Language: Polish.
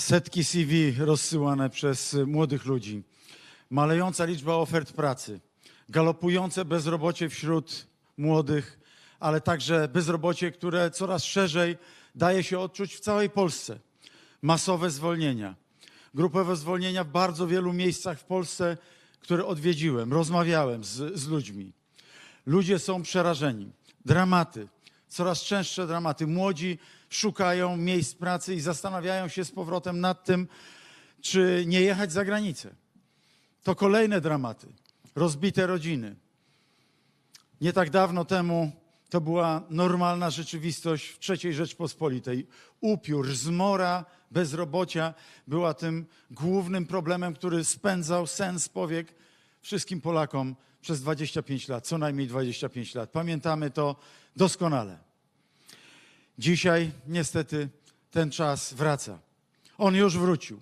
setki CV rozsyłane przez y, młodych ludzi, malejąca liczba ofert pracy, galopujące bezrobocie wśród młodych, ale także bezrobocie, które coraz szerzej daje się odczuć w całej Polsce. Masowe zwolnienia, grupowe zwolnienia w bardzo wielu miejscach w Polsce, które odwiedziłem, rozmawiałem z, z ludźmi. Ludzie są przerażeni. Dramaty, coraz częstsze dramaty. Młodzi szukają miejsc pracy i zastanawiają się z powrotem nad tym, czy nie jechać za granicę. To kolejne dramaty. Rozbite rodziny. Nie tak dawno temu to była normalna rzeczywistość w III Rzeczpospolitej. Upiór, zmora, bezrobocia była tym głównym problemem, który spędzał sen z powiek wszystkim Polakom przez 25 lat, co najmniej 25 lat. Pamiętamy to doskonale. Dzisiaj niestety ten czas wraca. On już wrócił.